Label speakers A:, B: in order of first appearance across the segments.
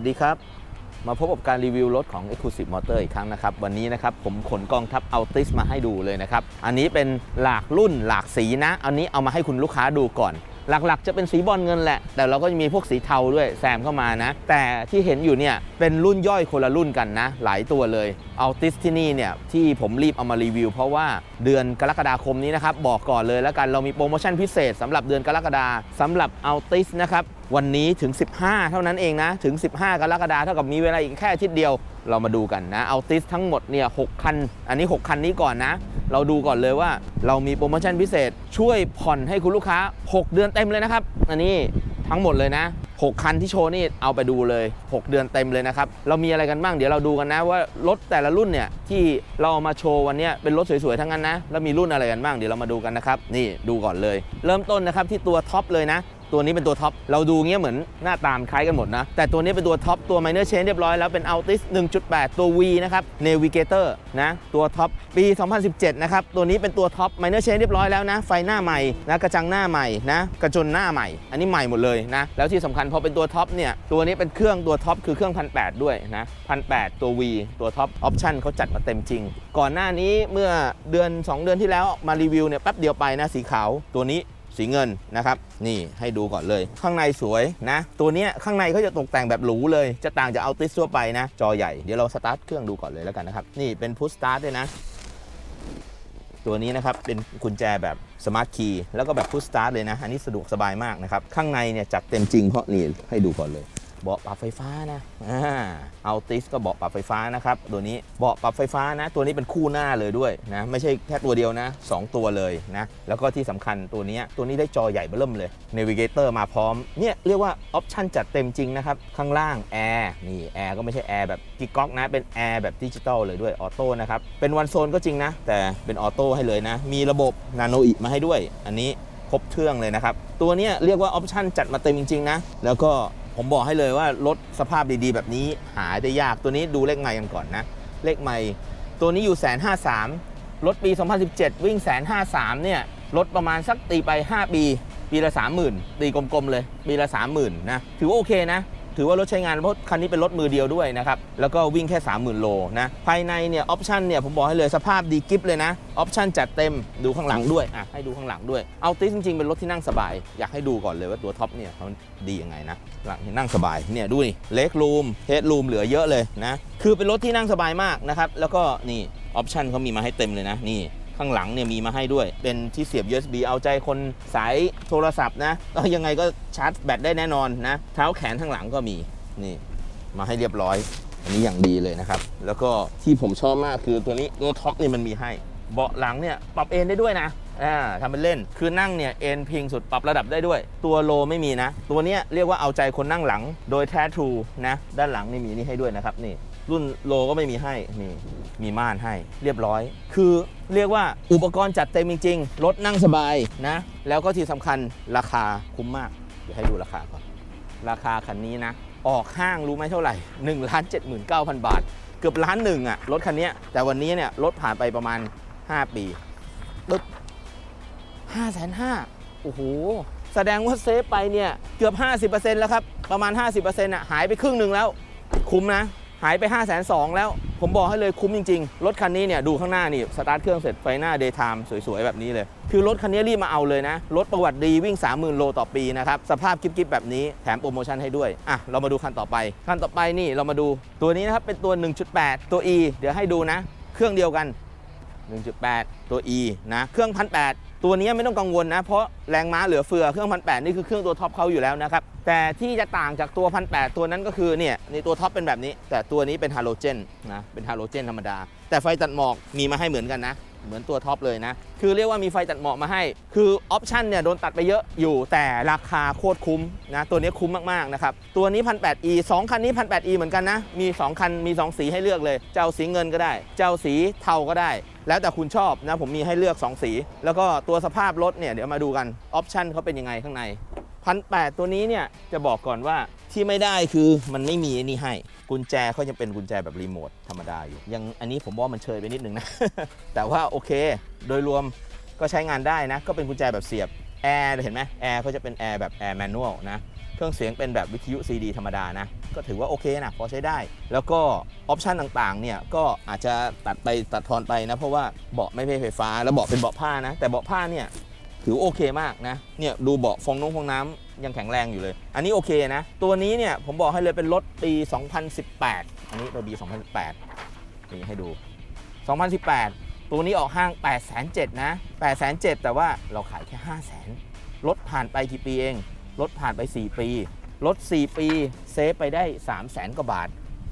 A: วัสดีครับ มาพบกับการรีวิวรถของ Exclusive Motor อีกครั้งนะครับ วันนี้นะครับผมขนกองทัพ Altis มาให้ดูเลยนะครับ อันนี้เป็นหลากรุ่นหลากสีนะ อันนี้เอามาให้คุณลูกค้าดูก่อน หลักๆ จะเป็นสีบอลเงินแหละ แต่เราก็จะมีพวกสีเทาด้วยแซมเข้ามานะ แต่ที่เห็นอยู่เนี่ยเป็นรุ่นย่อยคนละรุ่นกันนะ หลายตัวเลย Altis ที่นี่เนี่ยที่ผมรีบเอามารีวิว เพราะว่าเดือนกรกฎาคมนี้นะครับ บอกก่อนเลยแล้วกันเรามีโปรโมชั่นพิเศษสำหรับเดือนกรกฎาสำหรับ Altis นะครับวันนี้ถึง 15 เท่านั้นเองนะ ถึง 15 กรกฎาคมเท่ากับมีเวลาอีกแค่อาทิตย์เดียวเรามาดูกันนะเอาติสทั้งหมดเนี่ย6คัน อันนี้ 6 คันนี้ก่อนนะ เราดูก่อนเลยว่า เรามีโปรโมชั่นพิเศษ ช่วยผ่อนให้คุณลูกค้า 6 เดือนเต็มเลยนะครับ อันนี้ทั้งหมดเลยนะ 6 คันที่โชว์นี่เอาไปดูเลย 6 เดือนเต็มเลยนะครับ เรามีอะไรกันบ้างเดี๋ยวเราดูกันนะว่ารถแต่ละรุ่นเนี่ยที่เราเอามาโชว์วันนี้เป็นรถสวยๆทั้งนั้นนะแล้วมีรุ่นอะไรกันบ้างเดี๋ยวเรามาดูกันนะครับนี่ดูก่อนเลย เริ่มต้นนะครับที่ตัวท็อปเลยนะ ตัวนี้เป็นตัวท็อป เราดูเงี้ยเหมือนหน้าตามคล้ายกันหมดนะ แต่ตัวนี้เป็นตัวท็อป ตัว minor change เรียบร้อยแล้วเป็น Altis 1.8 ตัว V นะครับ Navigator นะ ตัวท็อป ปี 2017 นะครับ ตัวนี้เป็นตัวท็อป minor change เรียบร้อยแล้วนะ ไฟหน้าใหม่นะ กระจังหน้าใหม่นะ กระจนหน้าใหม่ อันนี้ใหม่หมดเลยนะ แล้วที่สำคัญพอเป็นตัวท็อปเนี่ย ตัวนี้เป็นเครื่องตัวท็อปคือเครื่อง1,800ด้วยนะ1,800ตัว V ตัวท็อปออปชั่นเขาจัดมาเต็มจริง ก่อนหน้านี้เมื่อเดือน 2 เดือนที่แล้วมารีวิวเนี่ยแป๊บเดียวไปนะสีขาวตัวนี้ สีเงินนะครับ นี่ให้ดูก่อนเลย ข้างในสวยนะ ตัวเนี้ยข้างในเขาจะตกแต่งแบบหรูเลย จะต่างจากเอาติสทั่วไปนะ จอใหญ่เดี๋ยวเราสตาร์ทเครื่องดูก่อนเลยแล้วกันนะครับ นี่เป็นพุชสตาร์ทด้วยนะ ตัวนี้นะครับเป็นกุญแจแบบสมาร์ทคีย์แล้วก็แบบพุชสตาร์ทเลยนะ อันนี้สะดวกสบายมากนะครับ ข้างในเนี่ยจัดเต็มจริงเพราะนี่ให้ดูก่อนเลย เบาะปรับไฟฟ้านะอ่าเอาติสก็เบาะปรับไฟฟ้านะครับ ตัวนี้เบาะปรับไฟฟ้านะ ตัวนี้เป็นคู่หน้าเลยด้วยนะ ไม่ใช่แค่ตัวเดียวนะสองตัวเลยนะ แล้วก็ที่สำคัญตัวนี้ตัวนี้ได้จอใหญ่เบ้อเริ่มเลย Navigator มาพร้อม เนี่ยเรียกว่าออปชั่นจัดเต็มจริงนะครับ ข้างล่างแอร์นี่แอร์ก็ไม่ใช่แอร์แบบกิ๊กก๊อกนะ เป็นแอร์แบบดิจิตอลเลยด้วยออโต้นะครับ เป็นวันโซนก็จริงนะ แต่เป็นออโต้ให้เลยนะ มีระบบนาโนอิมาให้ด้วย อันนี้ครบเครื่องเลยนะครับ ตัวนี้เรียกว่าออปชั่นจัดมาเต็มจริงๆนะ แล้วก็ ผมบอกให้เลยว่ารถสภาพดีๆ แบบนี้หาได้ยากตัวนี้ดูเลขใหม่กันก่อนนะ เลขใหม่ ตัวนี้อยู่แสนห้าสามรถปี 2017 วิ่งแสนห้าสามเนี่ยรถประมาณสักตีไป 5 ปี ปีละ 30,000 ตีกลมๆเลย ปีละ 30,000นะถือว่าโอเคนะ ถือว่ารถใช้งานเพราะคันนี้เป็นรถมือเดียวด้วยนะครับ แล้วก็วิ่งแค่ 30,000 โลนะ ภายในเนี่ยออปชันเนี่ยผมบอกให้เลยสภาพดีกิฟเลยนะออปชันจัดเต็มดูข้างหลังด้วยอะให้ดูข้างหลังด้วยเอาติสจริงๆ เป็นรถที่นั่งสบาย อยากให้ดูก่อนเลยว่าตัวท็อปเนี่ยมันดียังไงนะหลังนั่งสบายเนี่ยดูนี่เล็กรูมเฮดรูมเหลือเยอะเลยนะคือเป็นรถที่นั่งสบายมากนะครับแล้วก็นี่ออปชันเขามีมาให้เต็มเลยนะนี่ ข้างหลังเนี่ยมีมาให้ด้วย เป็นที่เสียบ USB เอาใจคนสายโทรศัพท์นะก็ยังไงก็ชาร์จแบตได้แน่นอนนะ เท้าแขนข้างหลังก็มีนี่มาให้เรียบร้อย อันนี้อย่างดีเลยนะครับ แล้วก็ที่ผมชอบมากคือตัวนี้ตัวท็อปนี่มันมีให้ เบาะหลังเนี่ยปรับเอนได้ด้วยนะอ่าทำเป็นเล่น คือนั่งเนี่ยเอนพิงสุดปรับระดับได้ด้วย ตัวโลไม่มีนะ ตัวเนี้ยเรียกว่าเอาใจคนนั่งหลัง โดยแท้ทรูนะ ด้านหลังนี่มีนี่ให้ด้วยนะครับนี่ รุ่นโลก็ไม่มีให้นี่มีม่านให้เรียบร้อย คือเรียกว่าอุปกรณ์จัดเต็มจริงๆรถนั่งสบายนะ แล้วก็ที่สำคัญราคาคุ้มมาก เดี๋ยวให้ดูราคาก่อน ราคาคันนี้นะ ออกห้างรู้ไหมเท่าไหร่1นึ่งล้านเจ็ดหมื่นเก้าพันบาท เกือบล้านหนึ่งอะรถคันนี้แต่วันนี้เนี่ยรถผ่านไปประมาณ 5 ปีปึ๊บห้าแสนห้าโอ้โห แสดงว่าเซฟไปเนี่ย เกือบ 50%แล้วครับ ประมาณ 50%อะหายไปครึ่งหนึ่งแล้ว คุ้มนะ หายไป 5 2 0 0 0แล้ว ผมบอกให้เลยคุ้มจริง ๆ รถคันนี้เนี่ยดูข้างหน้านี่สตาร์ทเครื่องเสร็จไฟหน้าเดย์ไทม์สวยๆ แบบนี้เลย คือรถคันนี้รีบมาเอาเลยนะ รถประวัติดีวิ่ง 30,000 โลต่อปีนะครับ สภาพกิ๊บๆ แบบนี้แถมโปรโมชั่นให้ด้วย อะ เรามาดูคันต่อไป คันต่อไปนี่เรามาดูตัวนี้นะครับเป็นตัว 1.8 ตัว E เดี๋ยวให้ดูนะ เครื่องเดียวกัน 1.8 ตัว E นะเครื่อง1,800 ตัวนี้ไม่ต้องกังวลนะ เพราะแรงม้าเหลือเฟือเครื่องพันแนี่คือเครื่องตัวท็อปเขาอยู่แล้วนะครับ แต่ที่จะต่างจากตัวพันแตัวนั้นก็คือเนี่ยในตัวท็อปเป็นแบบนี้ แต่ตัวนี้เป็นฮาโลเจนนะเป็นฮาโลเจนธรรมดา แต่ไฟตัดหมอกมีมาให้เหมือนกันนะ เหมือนตัวท็อปเลยนะ คือเรียกว่ามีไฟตัดหมอกมาให้ คือออปชันเนี่ยโดนตัดไปเยอะอยู่ แต่ราคาโคตรคุ้มนะ ตัวนี้คุ้มมาก ๆ นะครับ ตัวนี้ 1,800e 2 คันนี้ 1,800e เหมือนกันนะ มี 2 คันมี 2 สีให้เลือกเลย เจ้าสีเงินก็ได้ เจ้าสีเทาก็ได้ แล้วแต่คุณชอบนะ ผมมีให้เลือก 2 สี แล้วก็ตัวสภาพรถเนี่ยเดี๋ยวมาดูกันออปชันเขาเป็นยังไงข้างในพันแตัวนี้เนี่ยจะบอกก่อนว่าที่ไม่ได้คือมันไม่มีนี่ให้ กุญแจเขายังเป็นกุญแจแบบรีโมทธรรมดาอยู่ ยังอันนี้ผมว่ามันเชยไปนิดนึงนะ แต่ว่าโอเค โดยรวมก็ใช้งานได้นะ ก็เป็นกุญแจแบบเสียบแอร์เห็นไหมแอร์เขาจะเป็นแอร์แบบแอร์แมนนวลนะ เครื่องเสียงเป็นแบบวิทยุ CD ธรรมดานะ ก็ถือว่าโอเคนะพอใช้ได้ แล้วก็ออปชันต่างๆเนี่ยก็อาจจะตัดไปตัดทอนไปนะ เพราะว่าเบาะไม่ใช่ไฟฟ้า แล้วเบาะเป็นเบาะผ้านะ แต่เบาะผ้าเนี่ยถือโอเคมากนะ เนี่ยดูเบาะฟองน้ำฟองน้ำ ยังแข็งแรงอยู่เลย อันนี้โอเคนะ ตัวนี้เนี่ยผมบอกให้เลยเป็นรถปี 2018 อันนี้ตัวปี2018 นี่ให้ดู 2018 ตัวนี้ออกห้าง8 7 0 0 0นะ8 7 0 0แต่ว่าเราขายแค่ 5 0 0 0 0 0รถผ่านไปกี่ปีเอง รถผ่านไป 4 ปี รถ 4 ปีเซฟไปได้ 3 0 0 0 0 0 กว่าบาท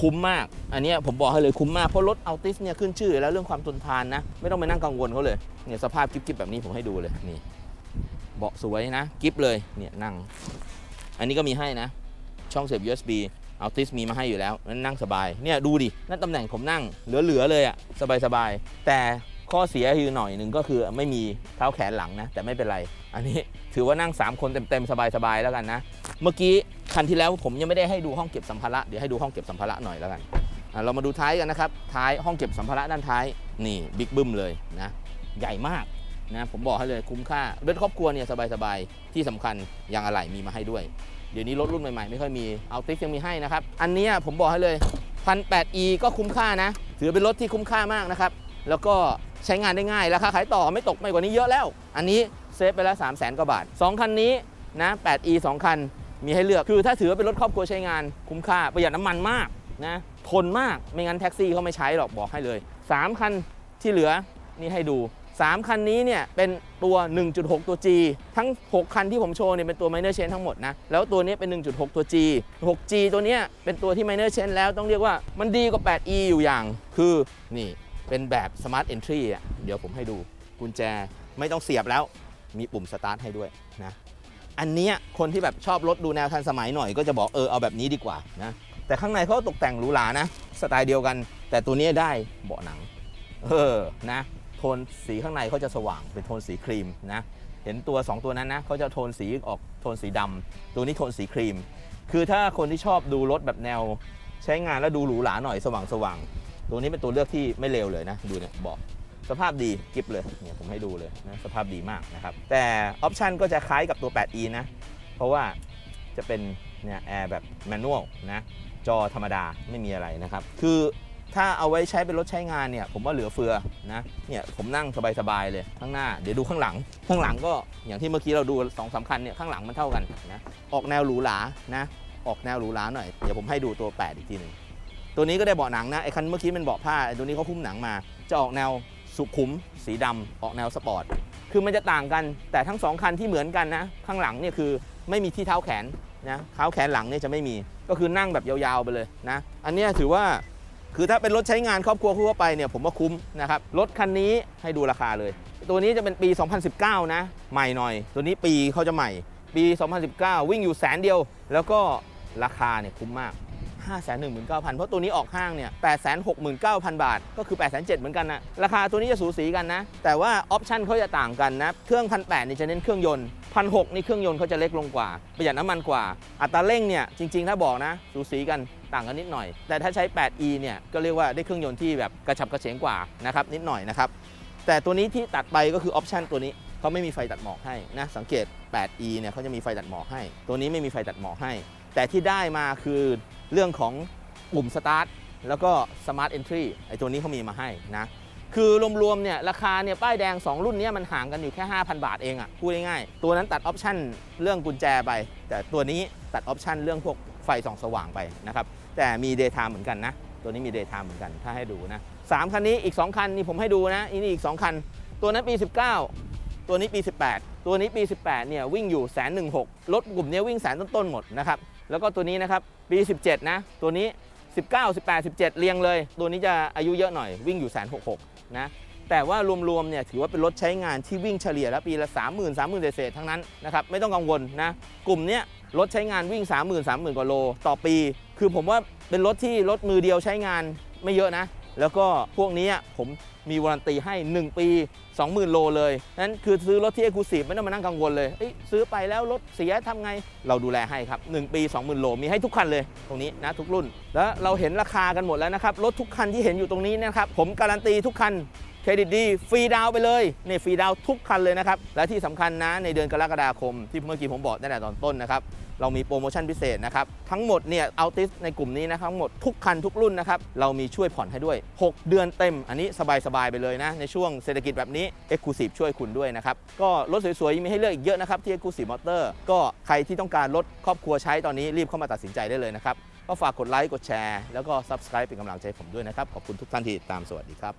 A: คุ้มมาก อันนี้ผมบอกให้เลยคุ้มมาก เพราะรถอัลติสเนี่ยขึ้นชื่อแล้วเรื่องความทนทานนะ ไม่ต้องไปนั่งกังวลเขาเลย เนี่ยสภาพกิ๊บๆแบบนี้ผมให้ดูเลยนี่ เบาะสวยนะกิ๊บเลยเนี่ยนั่ง อันนี้ก็มีให้นะ ช่องเสียบ USB เอัลติสมีมาให้อยู่แล้วนั่นนั่งสบายเนี่ยดูดินั่นตำแหน่งผมนั่งเหลือๆเลยอะสบายๆแต่ข้อเสียคือหน่อยหนึ่งก็คือไม่มีเท้าแขนหลังนะ แต่ไม่เป็นไร อันนี้ถือว่านั่ง 3 คนเต็มๆ สบายๆ แล้วกันนะ เมื่อกี้คันที่แล้วผมยังไม่ได้ให้ดูห้องเก็บสัมภาระเดี๋ยวให้ดูห้องเก็บสัมภาระหน่อยแล้วกันอะเรามาดูท้ายกันนะครับท้ายห้องเก็บสัมภาระด้านท้ายนี่บิ๊กบึ้มเลยนะใหญ่มาก นะผมบอกให้เลยคุ้มค่ารถครอบครัวเนี่ยสบายๆ ที่สำคัญยางอะไหล่มีมาให้ด้วย เดี๋ยวนี้รถรุ่นใหม่ๆ ไม่ค่อยมีเอาติสยังมีให้นะครับ อันนี้ผมบอกให้เลย 1,800e ก็คุ้มค่านะ ถือเป็นรถที่คุ้มค่ามากนะครับ แล้วก็ใช้งานได้ง่าย ราคาขายต่อไม่ตกไม่กว่านี้เยอะแล้ว อันนี้เซฟไปแล้ว3 0 0 0 0 0กว่าบาท 2 คันนี้นะ 8e 2 คันมีให้เลือก คือถ้าถือว่าเป็นรถครอบครัวใช้งานคุ้มค่าประหยัดน้ำมันมากนะทนมากไม่งั้นแท็กซี่เขาไม่ใช้หรอกบอกให้เลย 3 คันที่เหลือนี่ให้ดู 3 คันนี้เนี่ยเป็นตัว 1.6 ตัว G ทั้ง 6 คันที่ผมโชว์เนี่ยเป็นตัว minor chain ทั้งหมดนะ แล้วตัวนี้เป็น 1.6 ตัว G 6G ตัวนี้เป็นตัวที่ minor chain แล้วต้องเรียกว่ามันดีกว่า 8E อยู่อย่าง คือนี่เป็นแบบ smart entry อะเดี๋ยวผมให้ดูกุญแจไม่ต้องเสียบแล้ว มีปุ่ม start ให้ด้วยนะ อันนี้คนที่แบบชอบรถดูแนวทันสมัยหน่อยก็จะบอกเออเอาแบบนี้ดีกว่านะแต่ข้างในเขาตกแต่งหรูหรานะ สไตล์เดียวกัน แต่ตัวนี้ได้เบาะหนัง เออนะ โทนสีข้างในเขาจะสว่างเป็นโทนสีครีมนะเห็นตัว 2 ตัวนั้นนะเขาจะโทนสีออกโทนสีดำตัวนี้โทนสีครีม คือถ้าคนที่ชอบดูรถแบบแนว ใช้งานแล้วดูหรูหราหน่อยสว่างสว่างๆตัวนี้เป็นตัวเลือกที่ไม่เลวเลยนะ ดูเนี่ยบอกสภาพดีกิฟเลยเนี่ยผมให้ดูเลยนะสภาพดีมากนะครับ แต่ออปชันก็จะคล้ายกับตัว 8e นะ เพราะว่าจะเป็นเนี่ยแอร์แบบแมนนวลนะจอธรรมดาไม่มีอะไรนะครับ คือ ถ้าเอาไว้ใช้เป็นรถใช้งานเนี่ยผมว่าเหลือเฟือนะเนี่ยผมนั่งสบายๆเลยข้างหน้าเดี๋ยวดูข้างหลัง ข้างหลังก็อย่างที่เมื่อกี้เราดูสองสามคันเนี่ยข้างหลังมันเท่ากันนะออกแนวหรูหรานะออกแนวหรูหราหน่อยเดี๋ยวผมให้ดูตัว8อีกทีหนึ่งตัวนี้ก็ได้เบาะหนังนะไอ้คันเมื่อกี้เป็นเบาะผ้าตัวนี้เขาคุ้มหนังมา จะออกแนวสุขุม สีดำออกแนวสปอร์ตคือมันจะต่างกันแต่ทั้งสองคันที่เหมือนกันนะข้างหลังเนี่ยคือไม่มีที่เท้าแขนนะเท้าแขนหลังเนี่ยจะไม่มีก็คือนั่งแบบยาวๆไปเลยนะอันนี้ถือว่า คือถ้าเป็นรถใช้งานครอบครัวทั่วไปเนี่ยผมว่าคุ้มนะครับรถคันนี้ให้ดูราคาเลย ตัวนี้จะเป็นปี 2019 นะ ใหม่หน่อย ตัวนี้ปีเขาจะใหม่ ปี 2019 วิ่งอยู่แสนเดียว แล้วก็ราคาเนี่ยคุ้มมาก 519,000 เพราะตัวนี้ออกห้างเนี่ย 869,000 บาท ก็คือ 8 7 0 0 0เหมือนกันนะราคาตัวนี้จะสูสีกันนะ แต่ว่าออปชันเขาจะต่างกันนะ เครื่อง 1,800นี่จะเน้นเครื่องยนต์1,600นี่เครื่องยนต์เขาจะเล็กลงกว่า ประหยัดน้ำมันกว่า อัตราเร่งเนี่ยจริง ๆ ถ้าบอกนะ สูสีกันต่างกันนิดหน่อย แต่ถ้าใช้ 8e เนี่ยก็เรียกว่าได้เครื่องยนต์ที่แบบกระฉับกระเฉงกว่านะครับนิดหน่อยนะครับแต่ตัวนี้ที่ตัดไปก็คือออปชันตัวนี้เขาไม่มีไฟตัดหมอกให้นะสังเกต 8e เนี่ยเขาจะมีไฟตัดหมอกให้ ตัวนี้ไม่มีไฟตัดหมอกให้ แต่ที่ได้มาคือเรื่องของปุ่มสตาร์ทแล้วก็ Smart Entry ไอ้ตัวนี้เขามีมาให้นะคือรวมๆเนี่ยราคาเนี่ยป้ายแดง 2 รุ่นนี้มันห่างกันอยู่แค่ 5,000 บาทเองอะ่ะพูดง่ายๆตัวนั้นตัดออปชันเรื่องกุญแจไป แต่ตัวนี้ตัดออปชันเรื่องพวกไฟส่องสว่างไปนะครับแต่มี Daytime เหมือนกันนะ ตัวนี้มี Daytime เหมือนกันถ้าให้ดูนะสามคันนี้อีก 2 คันนี่ผมให้ดูนะอันนี้อีก 2 คัน ตัวนั้นปี 19 ตัวนี้ปี 18 ตัวนี้ปี 18เนี่ยวิ่งอยู่แสนหนึ่งหกรถกลุ่มนี้วิ่งแสนต้นๆหมดนะครับ แล้วก็ตัวนี้นะครับปี 17 นะ ตัวนี้ 19 18 17 เรียงเลย ตัวนี้จะอายุเยอะหน่อยวิ่งอยู่แสนหกหกนะแต่ว่ารวมๆเนี่ยถือว่าเป็นรถใช้งานที่วิ่งเฉลี่ยแล้วปีละ 3 0 0 0 0 3 0 0 0 0เศษทั้งนั้นนะครับไม่ต้องกังวลนะกลุ่มเนี้ยรถใช้งานวิ่ง 3 0 0 0 0 3 0,000กว่าโลต่อปี คือผมว่าเป็นรถที่รถมือเดียวใช้งานไม่เยอะนะ แล้วก็พวกนี้ผมมีวารันตีให้ 1 ปี 20,000 โลเลยนั้นคือซื้อรถที่เอ u s ู v e ไม่ต้องมานั่งกังวลเลยเซื้อไปแล้วรถเสียทำไง เราดูแลให้ครับ 1 ปี 20,000 โลมีให้ทุกคันเลยตรงนี้นะทุกรุ่น แล้วเราเห็นราคากันหมดแล้วนะครับ รถทุกคันที่เห็นอยู่ตรงนี้นะครับ ผมการันตีทุกคันเครดิตดีฟรีดาวไปเลยนี่ฟรีดาวทุกคันเลยนะครับ และที่สำคัญนะในเดือนกรกฎาคมที่เมื่อกี้ผมบอกตั้งแต่ตอนต้นนะครับ เรามีโปรโมชั่นพิเศษนะครับ ทั้งหมดเนี่ยเอาติสในกลุ่มนี้นะครับทั้งหมดทุกคันทุกรุ่นนะครับ เรามีช่วยผ่อนให้ด้วย 6 เดือนเต็ม อันนี้สบายๆไปเลยนะ ในช่วงเศรษฐกิจแบบนี้ e x c l u s i v e ช่วยคุณด้วยนะครับ ก็รถสวยๆ มีให้เลือกอีกเยอะนะครับที่ e x c l u s i v e Motor ก็ใครที่ต้องการรถครอบครัวใช้ตอนนี้รีบเข้ามาตัดสินใจได้เลยนะครับก็ฝากกดไลค์กดแชร์แล้วก็ Subscribe เป็นกำลังใจผมด้วยนะครับขอบคุณทุกท่านที่ติดตามสวัสดีครับ